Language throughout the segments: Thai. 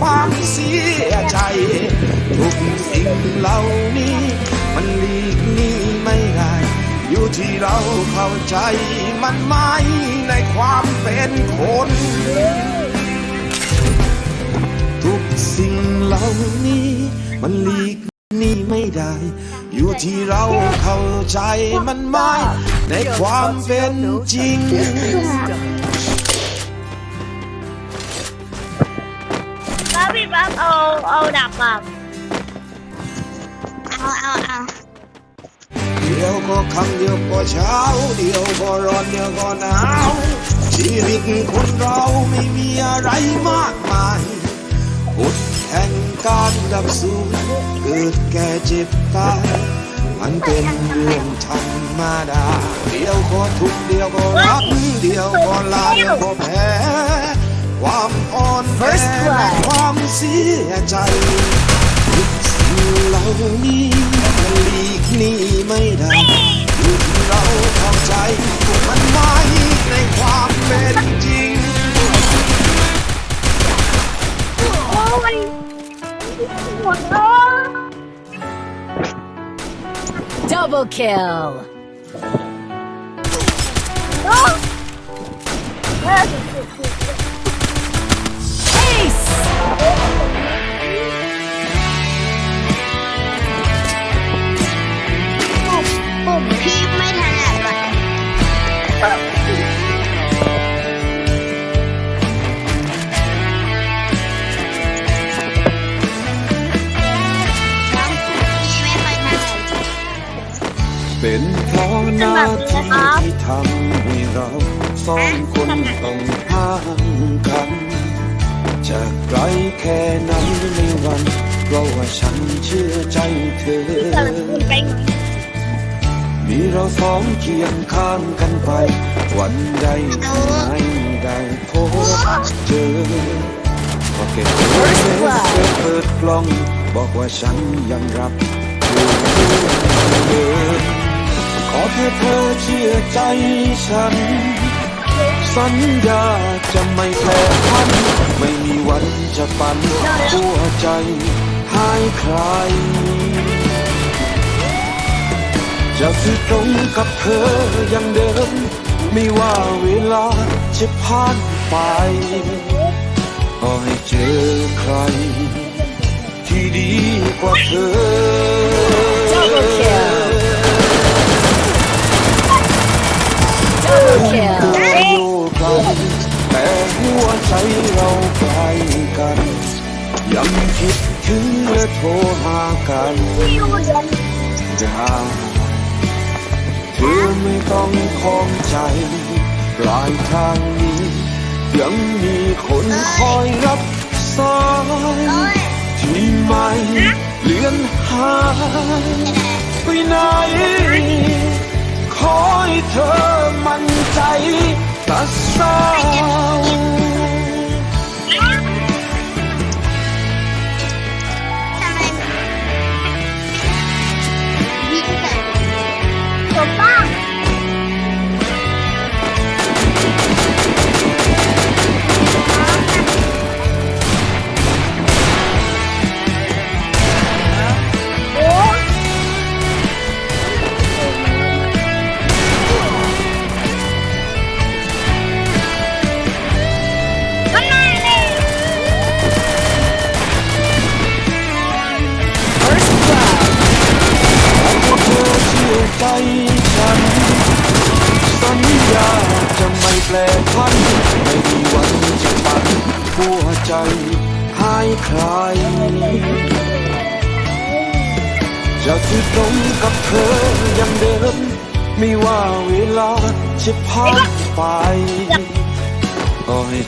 ความเสียใจ ทุกสิ่งเหล่านี้ มันหลีกหนี้ไม่ได้ อยู่ที่เราเข้าใจมันไหมในความเป็นคน ทุกสิ่งเหล่านี้ มันหลีกหนีไม่ได้ อยู่ที่เราเข้าใจมันไหมในความเป็นจริง เอาเอาดับแบบเอาเอาเอาเดี๋ยวก็ค่ำเดี๋ยวก็เช้า เดี๋ยวก็ร้อนเดี๋ยวก็หนาวชีวิตคนเราไม่มีอะไรมากมายกฎแห่งการดับสูญเกิดแก่เจ็บตายมันเป็นเรื่องธรรมดา เดี๋ยวก็ทุกข์เดี๋ยวก็รักเดี๋ยวก็ลาเดี๋ยวก็แพ้ ความอ่อนแอและความเสียใจทุกสิ่งเหล่านี้มันหลีกหนีไม่ได้อยู่ที่เราเข้าใจมันไม่ในความเป็นจริงโอ้มันหมดเลย Double kill. โเป็นเพราะหน้าที่ที่ทำให้เราสองคนต้องห่างกันจะไกลแค่ไหนในวัน เพราะว่าฉันเชื่อใจเธอ มีเราสองเคียงข้างกันไป วันใดที่ได้พบเจอก็เก็บเธอเเปิดกล้อง บอกว่าฉันยังรักเธอเหมือนเดิมขอแค่เธอเชื่อใจฉัน สัญญาจะไม่แปรพันไม่มีวันจะปันหัวใจให้ใคร จะสื่อตรงกับเธออย่างเดิม ไม่ว่าเวลาจะผ่านไป ก็ให้เจอใคร ที่ดีกว่าเธอ Double kill. Double kill. อยู่ไกลแต่หัวใจเราใกล้กัน ยังคิดถึงและโทรหากันพี่อยู่เดือนได้ เธอไม่ต้องคล้องใจปลายทางนี้ ยังมีคนคอยรับสายที่ไม่เลือนหายไปไหน ขอให้เธอมั่นใจตัดสาว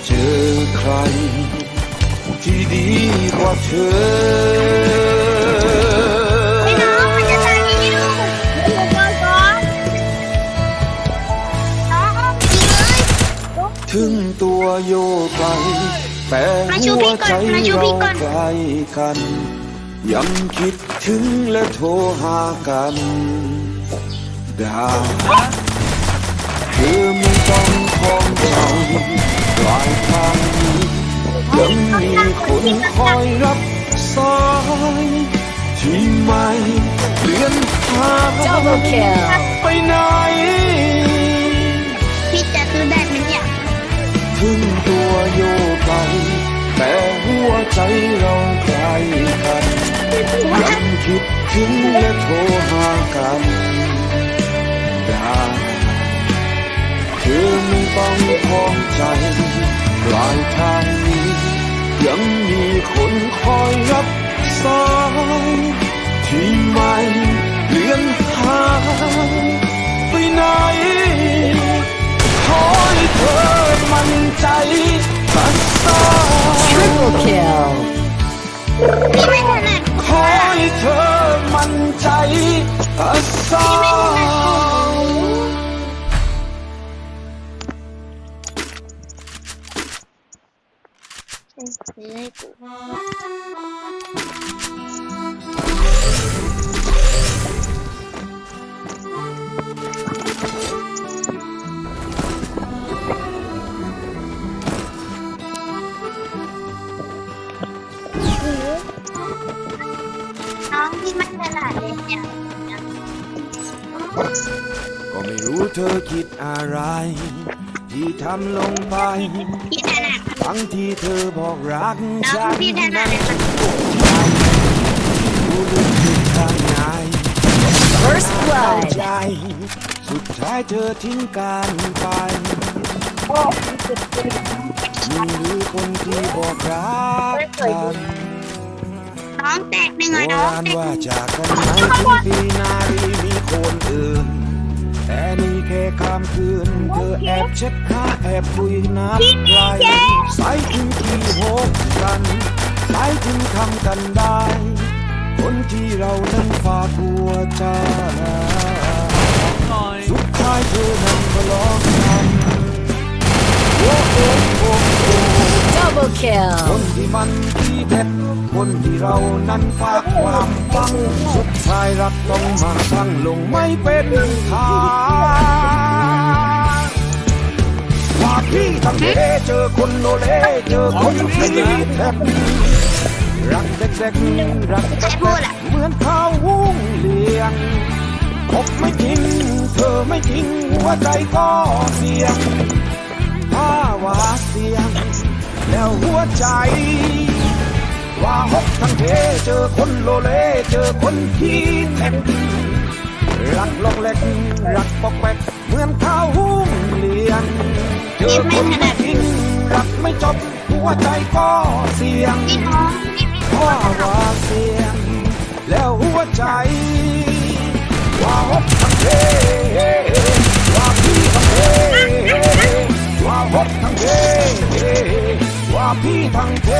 เจอใคร ที่ดีกว่าเธอไม่น้องมันจะตายยังไงลูกเดี๋ยวก่อนก่อนน้องยิงเลยถึงตัวโยกไกลแต่มาชูหัพี่วก่อนใจมาชูพี่เราก่อนใกล้กัน ยังคิดถึงและโทรหากันได้เธอไม่ต้องคล้องใจป ลายทางนี้ยังมีคนคอยรับสายที่ไม่เลื่อนทางไปไหนพี่จะซื้อได้ไหมเนี่ยถึงตัวโยกไปแต่หัวใจเราใกล้กันยังคิดถึงและโทรหากัน เธอไม่ต้องคลองใจปลายทางนี้ ยังมีคนคอยรับสายที่ไม่เลือนทางไปไหนขอให้เธอมั่นใจตัดสาย Triple kill. พี่ไม่ถนัดขอให้เธอมั่นใจตัดสาย ซื้อให้กูน้องพี่ไม่ถนัดเลยเนี่ย ก็ไม่รู้เธอคิดอะไร ที่ทำลงไป พี่ถนัด บางทีเธอบอกรักน้อฉังนพี่ถนันั้ดนเลยค่ะ รู้ลึกๆข้างใน First เข้า blood. ใจ สุดท้ายเธอทิ้งกันไปมีหรือคนที่บอกรักกันน้องแตกหนึ่งโบอะน้องราณแตกว่าจากกันไหนถึงปีนารีมีคนอื่น แต่นี่แค่คำคืน เธอแอบเช็ด ข้าแอบคุยนัดไกลใส่ถึงที่หกกันใส่ถึงคำกันได้ คนที่เรานั้นฝากหัวใจสุดท้ายเธอนั้นก็ร้องกันโอ้โอ้โอ้โอ้ Double ค kill. นที่มันที่เด็ดคนที่เรานั้นฝากความหวังสุดท้ายรักต้องมาพังลงไม่เป็นทางว่า พี่ทั้งเทเจอคนโลเลเจอคนที่แทบรักเด็กๆรักใครพูดอะเหมือนข้าววุ้งเลี้ยงพบไม่จริงเธอไม่จริงหัวใจก็เสียงถ้าว่าเสียง แล้วหัวใจ ว่าหกทั้งเทเจอคนโลเลเจอคนขี้แท็กรักลอกเล็ก รักปอกแปกเหมือนข้าวหุ้งเลียง เจอคนไม่จริงรักไม่จบหัวใจก็เสียงพี่อว่าเสียง แล้วหัวใจ ว่าหกทั้งเทว่าพี่ทั้งเทว่าหกทั้งเทว่าพี่ทั้งเท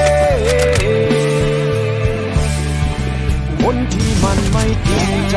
คนที่มันไม่จริงใจ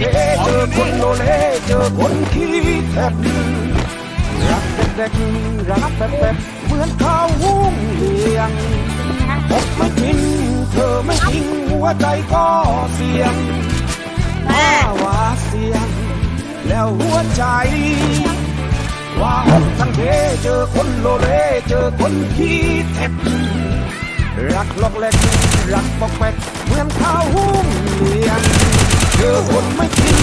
เทเจอคนโลเลเจอคนขี้แทบรักเด็กๆรักแบบแบบๆเหมือนข้าววุ้งเลี้ยงพบไม่จริงเธอไม่จริงหัวใจก็เสียงถ้าว่าเสียง แล้วหัวใจว่าหกทั้งเทเจอคนโลเลเจอคนขี้เท็จรักลอกแหลกรักปอกแปกเหมือนข้าวหุ้มเลี้ยง เจอคนไม่จริง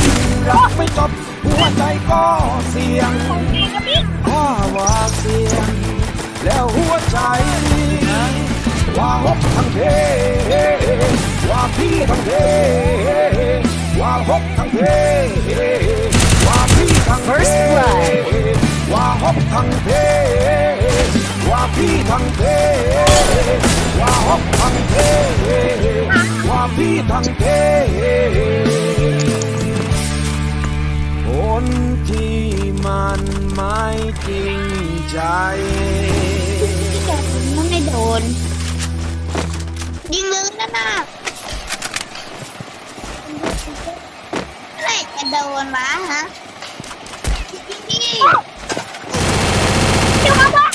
รักไม่จบหัวใจก็เสียงว่าว่าเสียง แล้วหัวใจ ว่าหกทั้งเทว่าพี่ทั้งเทว่าหกทั้งเทว่าพี่ทั้งเทว่าหกทั้งเทว่าพี่ทั้งเทว่าหกทั้งเทว่าพี่ทั้งเท คนที่มันไม่จริงใจ มันไม่โดน ยิงลึกนะน่ะอะไรจะโดนวะฮะดี๋ยวมาบ้า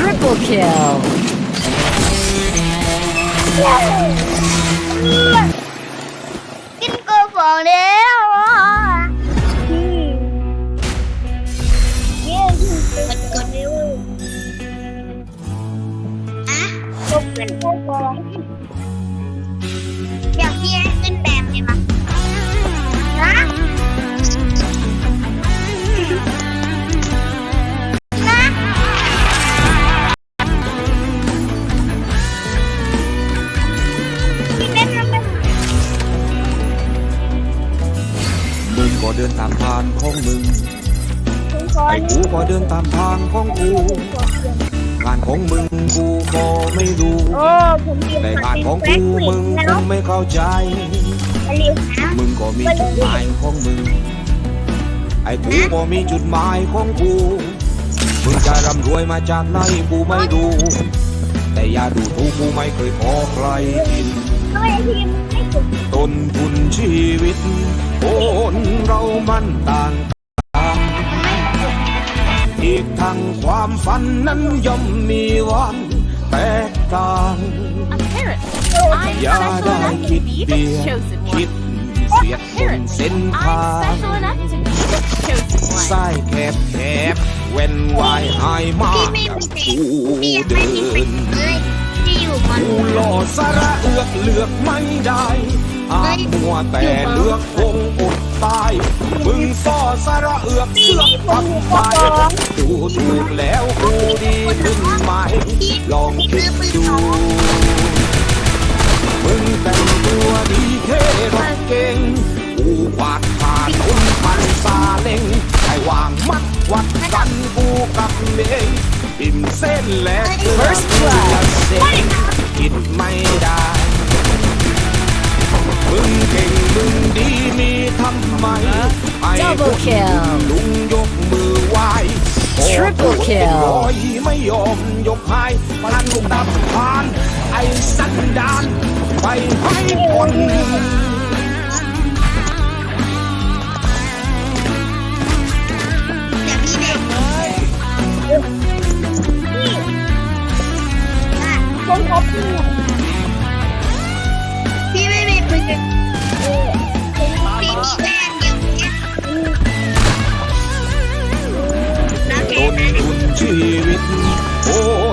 Triple kill. กินกูบอกแล้วอะเของมึงผมขอไอ้กูก็เดินตามทางของกูงานของมึงกูก็ไม่รู้โอ้ผมเรียนแต่มางานเป็นของแฟกูนมึงแล้ควงไม่เข้าใจเรียนนะมึงก็มีจุดหมายของมึง ไอ้กูก็มีจุดหมายของกูมึงจะร่ำรวยมาจากไหนกูไม่รู้ แต่อย่าดูถูกกูไม่เคยขอใครกินทำไมทีมไม่ถึงต้นทุนชีวิต คนเรามันต่างกันอีกทั้งความฝันนั้นย่อมมีวันแตกต่าง Apparently, I'm อย่า special ได้ enough คิ to ด be เบี the ยด chosen คิด one. เสียดบน Apparently, เส้น I'm ทาง special enough to be the chosen one. สายแคบแคบเว้นวายหายมากพี่ไม่กับมีกูพี่ยังเดิไม่มีเป็น กูหล่อสาระเอือกเลือกไม่ได้อาจมัวแต่เลือกคงอดตายมึงซ่อสาระเอือกเสือกทำไปดูถูกแล้วกูดีขึ้นไหมลองคิดดูมึงแต่งตัวดีเท่รถเก่งกูกวาดผ่านอุ้มพันซาเล็งไอ้วางมัดวัดกันกูกับเมงปิ่มเส้นและเกลือ First blood ละเส้น คิดไม่ได้ มึงเก่งมึงดีมีทำไมไอ้ Double คน kill ลุงยกมือไหว้ Triple โอ้โห kill ร้อยไม่ยอมยกให้พันลูกดับพาน ไอ้สันดานไปให้คน อะผมขอพี่พี่ไม่มีปืนพี่มีแค่เดียวเนี่ยแล้วแกนนะทุนชีวิตค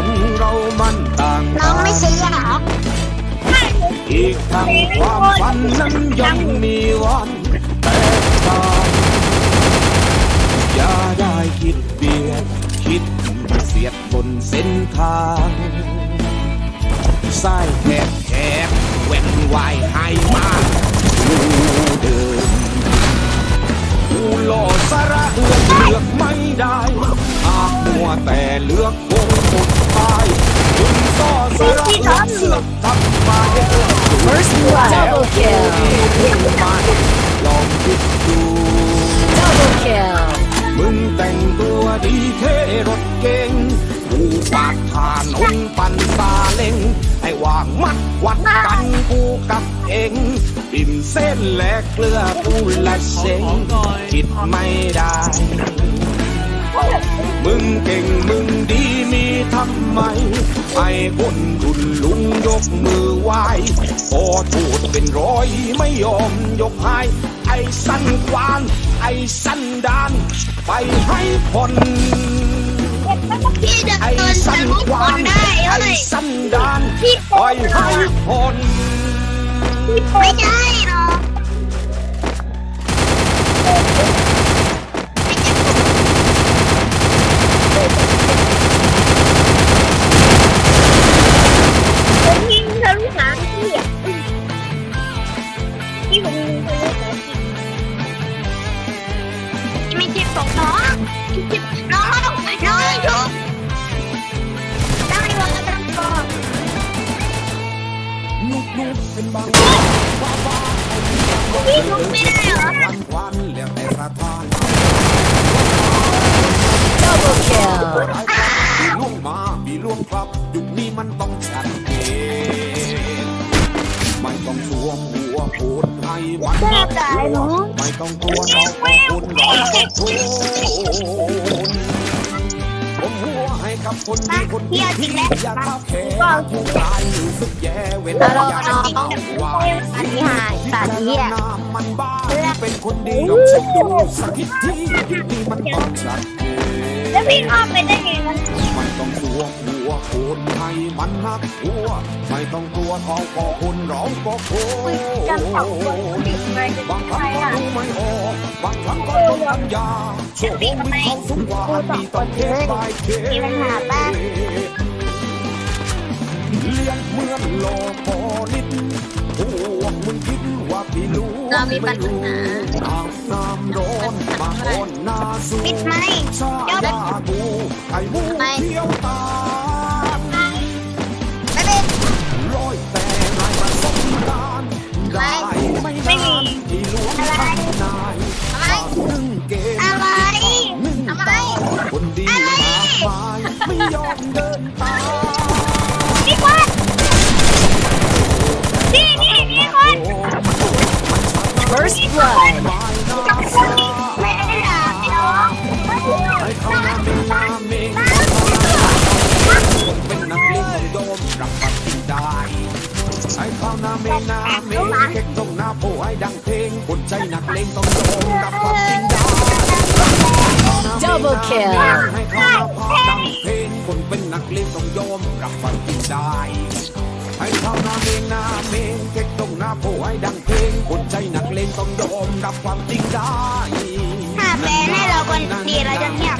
นเรามันต่างน้องไม่ซื้อหรออีกทั้งความฝันนั้นย่อมมีวันแตกต่างอย่าได้คิดเบียดคิดเสียดบนเส้นทาง สายแคบแคบแหว่นวายให้มากกูเดินกูหล่อสาระเอือกเลือกไม่ได้หากมัวแต่เลือกคงอดตายมึงซ่อสาระเอือกเสือกทำไม First blood. Double kill. ลองคิดดู Double kill. มึงแต่งตัวดีเท่รถเก่ง กูปากผ่านองปันซาเล็ง ให้วางมัดวัดกันกูกับเองปิ่มเส้นและเกลือกูละเซ็งคิดไม่ได้ มึงเก่งมึงดีมีทำไมไอ้คนรุนลุงยกมือไหว้พอถูดเป็นร้อยไม่ยอมยกให้ไอ้สันควาน ไอ้สันดาน ไปให้พ้น เดินไอ้เดินสัทะนลุคควานนได้เลไอ้ยสันดานพี่ไปให้คนไม่ได้หรอก องกลัวน้องของคุณร้องก็ทุนผมหัวให้กับคนดีคนดีที่อยากทับแค่ผู้ตายรู้สึกแย่เวลาอยากจะว่าอันนี้หายสัตว์เหี้ยมันบ้าเป็นคนดีลองเช็คดูสักทีที่ดีมันต้องชัดเจนแล้วพี่เข้าไปได้ไงมันต้องกลัวหัวโคน ให้มันนักหัว ไม่ต้องกลัวทองก็คุณร้องก็โคกันสองคนติดไปจะบางคใครรั้งก็อะ ดูไม่ออกบางครั้งก็ต้องปัญญาโชว์มีเขาสูงกว่าอันนี้ต้องเคสบายเคสมีปัญหาป่ะเลี้ยงเหมือนโลพอนิดพวกมึงคิดว่าพี่รู้เรามีปัญหาน้ำน้ำร้อนมาโอนหน้าสู้ปิดไหม ชาดาบูไข่มูเที่ยวตาม ไม่มีอะไรอะไรอะไรอะไรคนดีไม่ยอมเดินตามพี่นพี่พี่พี่คน first blood เขานาเมนาเมงเก็กตรงหน้าโพให้ดังเพลงคนใจหนักเลงต้องยอมรับความจริงได้ Double kill ให้เขานาพาดังเพลงคนเป็นนักเลงต้องยอมรับความจริงได้ให้เขานาเมงนาเมงเก็กตรงหน้าโพให้ดังเพลงคนใจหนักเลงต้องยอมรับความจริงได้ถ้าแฟนให้เราคนดีเราจะเงียบ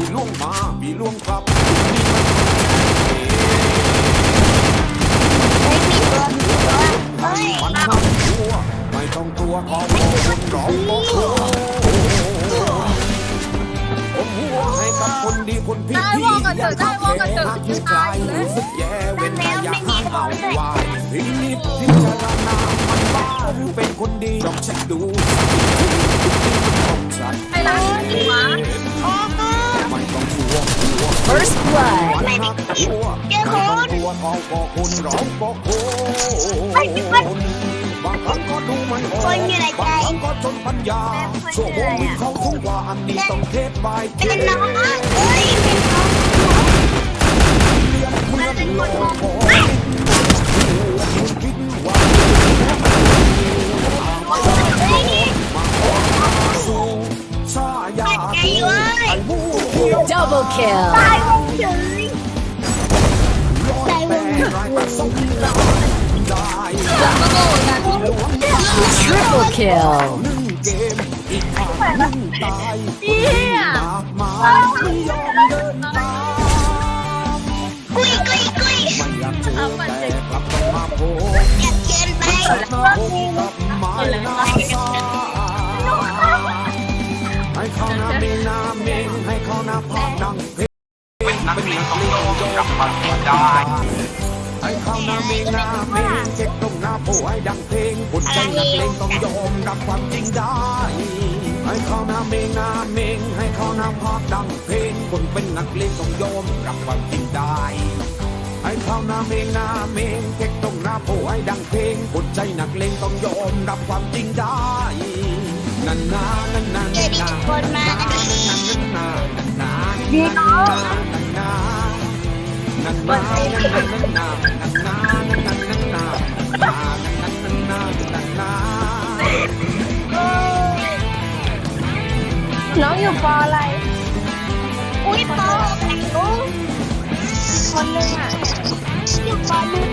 มีล่วงมา มีล่วงกลับเฮ้ยมีตัวมีตัวเฮ้ยมันห้ากลัวไม่ต้องกลัวขอโคนร้องก็กลัวผมหัวให้กับคนดีคนพี่ที่อยากทำแค่หากอไกลรู้สึกแย่เว้นแต่อยากห้ามเอาไว้พินิจพิจารณามันบ้าหรือเป็นคนดีลองเช็คดูต้องชัดไปร้านนี้ว First blood. มันหักกลัวไม่ต้องกลัวทองก็คุณร้องก็โคนบางครั้งก็ดูไม่ออกคนอยู่ในใจบางครั้งก็จนปัญญาโชว์มีเขาสูงกว่าอันนี้ต้องเทศบายเทเป็นศน้องเฮ้ยเป็นน้องเลี้ยงเมืองโลกโอยคุณ Double kill. I won't. I won't die. Triple kill. yeah. Glee, glee, glee. Apa sih? Kasian. ให้เขาน้ามงหน้าเมงให้เขาน้าภาพดังเป็นนักเลงต้องยอมรับมันได้ให้เขาน้ามงหน้าเมงเช็คตรงหน้าโพให้ดังเพลงคนใจนักเลงต้องยอมรับความจริงได้ให้เขาน้าเมงน้าเมงให้เขาน้าภาพดังเพลงคนเป็นนักเลงต้องยอมรับความจริงได้ให้เขาหน้าเมงน้าเมงเก็กตรงหน้าโพให้ดังเพลงคนใจนักเลงต้องยอมรับความจริงได้ เจอดีทุกคนมาดีเนาะวันเต็มน้องอยู่ปออะไร อุ้ยปอไหนลูกคนหนึ่งอะ อยู่ปอานึ่ง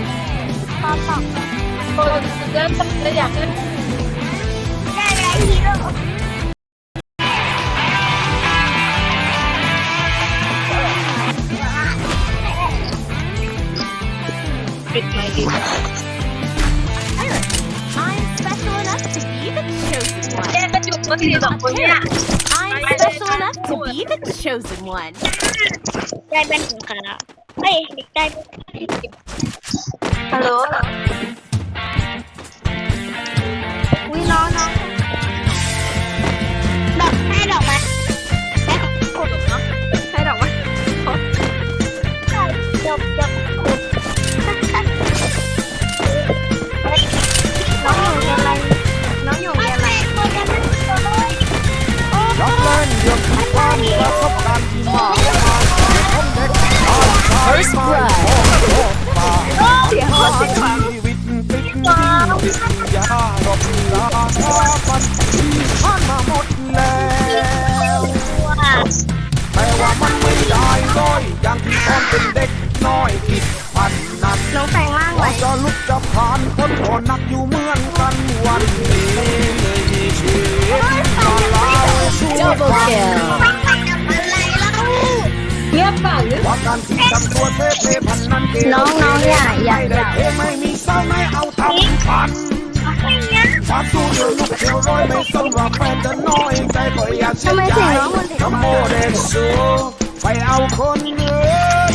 ปอสองคนเริ่มจะอยากเล่น ได้ไรฮีโร่ปิดไมค์ดี I'm special enough to be the chosen one. เล่นกันอยู่ตัวสี่สองคนเนี่ย I'm special enough to be the chosen one. ได้เป็นของคณะเฮ้ยได้เป็นฮัลโหล first blood เสียงเขาเสียงเขาชีวิตติดที่ยารบลาชาปันที่ผ่านมาหมดแล้วว่าแต่ว่ามันไม่ได้ร้อยอย่างที่ตอนเป็นเด็กน้อยผิดพันนั้นน้องแปลงร่างไว้จะลุกจะผ่านคนก็นักอยู่เหมือนกันวันนี้เลยมีชีวิตมาลาสู้ Double กัน kill. เงียบปากหรือว่าการที่ทำตัวเท่เท่พันนั้นเกน้องน้องอย่าอย่าไม่ได้เท่ไม่มีเศร้าไม่เอาทำพันไม่งั้นความสู้เดือดลุกเที่ยวร้อยไม่สำหรับแฟนจะน้อยใจก็อยากเสียใจทำโมเดลสูไปเอาคนเงิน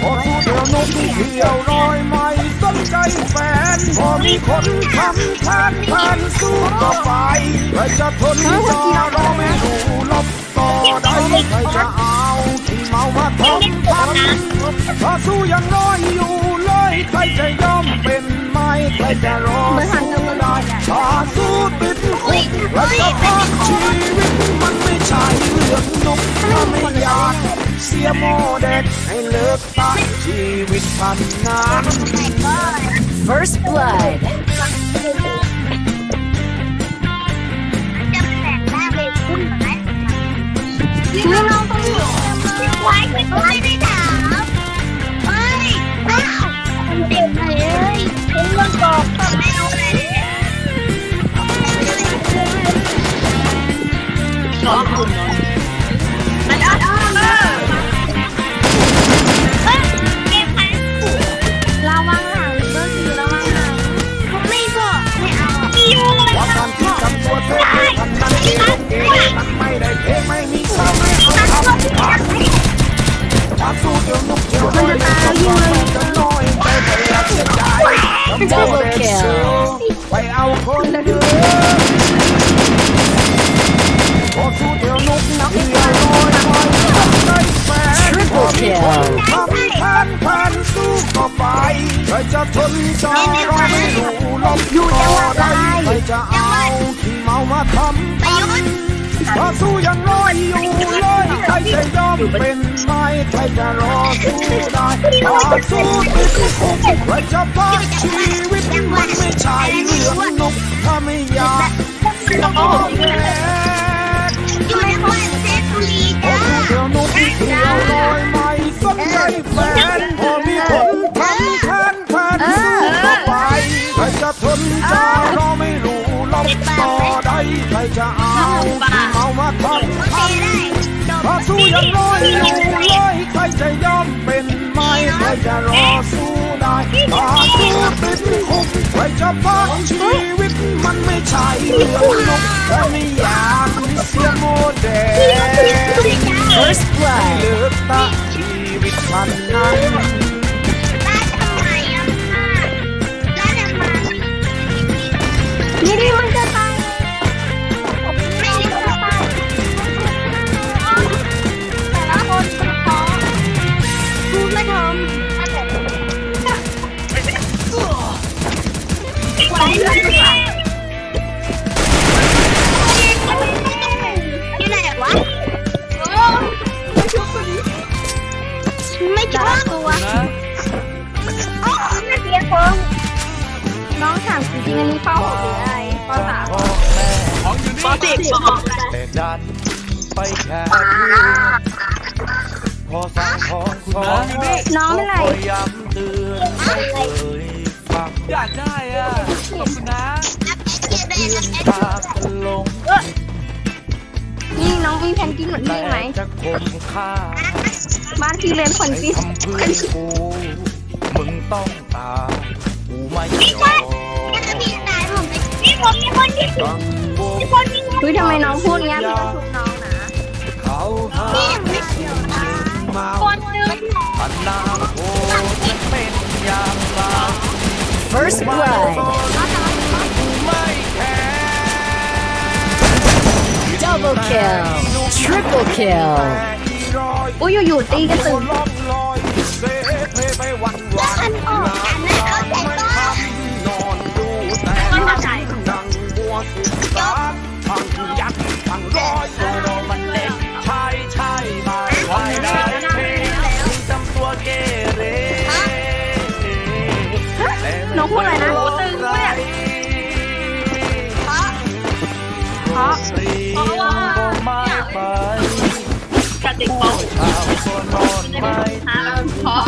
พอสู้เดือดลุกเที่ยวร้อยไม่สนใจแฟนพอมีคนทำแทนแทนสู้ต่อไปใครจะทนต่อรอไม่รู้ลบ ต่อได้ใครจะเอาที่เมามาทำพันถ้าสู้ยังน้อยอยู่เลยใครจะยอมเป็นไม่ใครจะรอสู้ได้ถ้าสู้ติดคุกและจะพักชีวิตมันไม่ใช่เรื่องนุกถ้าไม่อยากเสียโมเด็กให้เลิกตัดชีวิตพันงาน First blood. ไม่น้องต้องอยู่ไว้ไม่ได้ถามเฮ้ยอ้าวเด็กเลยผมเรื่องกอกก็ไม่เอาเลยน้องคุณน้องมันอ้อมเฮ้ยเก็บไประวังหางเบอร์สี่ระวังหางไม่บอกไม่เอาอยู่มันนั้นเองเองมันไม่ได้ ถ้าสู้เดี๋ยวนุกเดี๋ยวน้อยจะน้อยใจไปแล้วเสียใจ Double kill. ไปเอาคนเดิมพอสู้เดี๋ยวนุกนักเดียวน้อยน้อยใจแฟน Triple kill. ทำแทนแทนสู้ต่อไปใครจะทนจะรอไม่รู้ลบอยู่ต่อได้ใครจะเอาที่เมามาทำไปพันยุ่ง ถ้าสู้ยังน้อยอยู่เลยใครจะยอมเป็นไม่ใครจะรอสู้ได้ถ้าสู้ติดคุกใครจะพักชีวิตมันไม่ใช่เรื่องนกถ้าไม่อยากเสียโอกแรกอยู่ในวันเซฟบุรีพอจ้าเดียวนกเที่ยวลอยไม่สนใจแฟนพอมีคนทำแทนแฟนสู้ต่อไปใครจะทนจะรอไม่รู้ลบต่อได้ จะเอาที่เมามาทำพันถ้าสู้ยังน้อยอยู่เลยใครจะยอมเป็นไม่ใครจะรอสู้ได้ถ้าสู้ติดคุกใครจะพักชีวิตมันไม่ใช่เรื่องนกแต่ไม่อยากเสียโมเดล First ให้ blood. เลือกตั้งชีวิตมันนั้นนี่นี่มัน แตัวน่าอ้เสียเพิ่มน้องถามจริงๆอันนี้ป .6 หรืออะรป พ่อแม่ขอสี่ป .6 แไปแค่พสั่งของสอนน้องไม่ไร้อยากได้อะขอบคุณนะเพื่นพางนี่งแพนกินเหมือนพี่ไหม บ้านพี่เรียนผลให้กวินทำเพื่อนกูมึงต้องตายกูไม่ยอมพี่ตายผมพี่ผมมีคนที่ตั้งวงมีคนที่อุ้ยทำไมน้องพูดงี้พี่ก็ทุบน้องนะเขาหาพี่ไม่เกี่ยวนะมาคนหนึ่งอนาคตจะเป็นอย่างไร First blood. ไม่แคร์ Double kill. Triple kill. อุ้ยอยู่ๆตีกันตึงล่องลอยเซเพไปวันแล้ววันฉันออกกันนะเขาใส่ก็นอนดูแต่คนมาใส่ดังบั กระติกผู้ชาวตัวนอไม่เพรา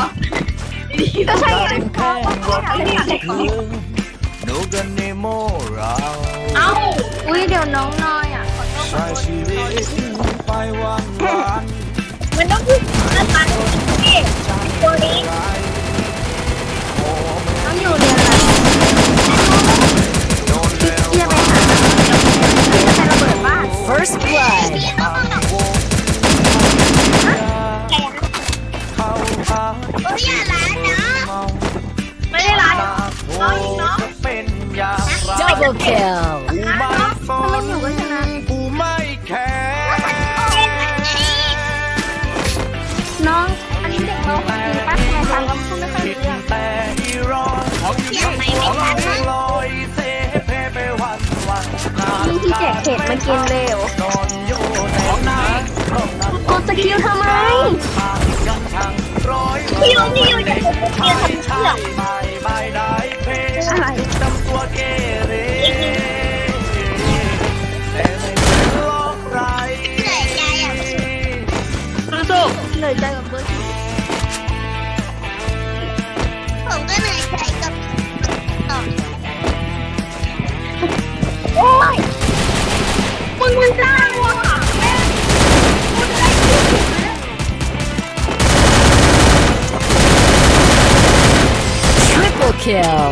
ก็ใช่ไงแค่รถถึงโนกันเนโมเราเอ้าอุ้ยเดี๋ยวน้องนอยอะใช้ชีวิตไปวันวันมันต้องพูดภาษาที่ตัวนี้น้ อยใจกับเบอร์ที่ผมก็เหนื่อยใจกับต่อโอ้ยมึงมันสร้างว่ะแม่มึงได้ยินไหม Triple kill.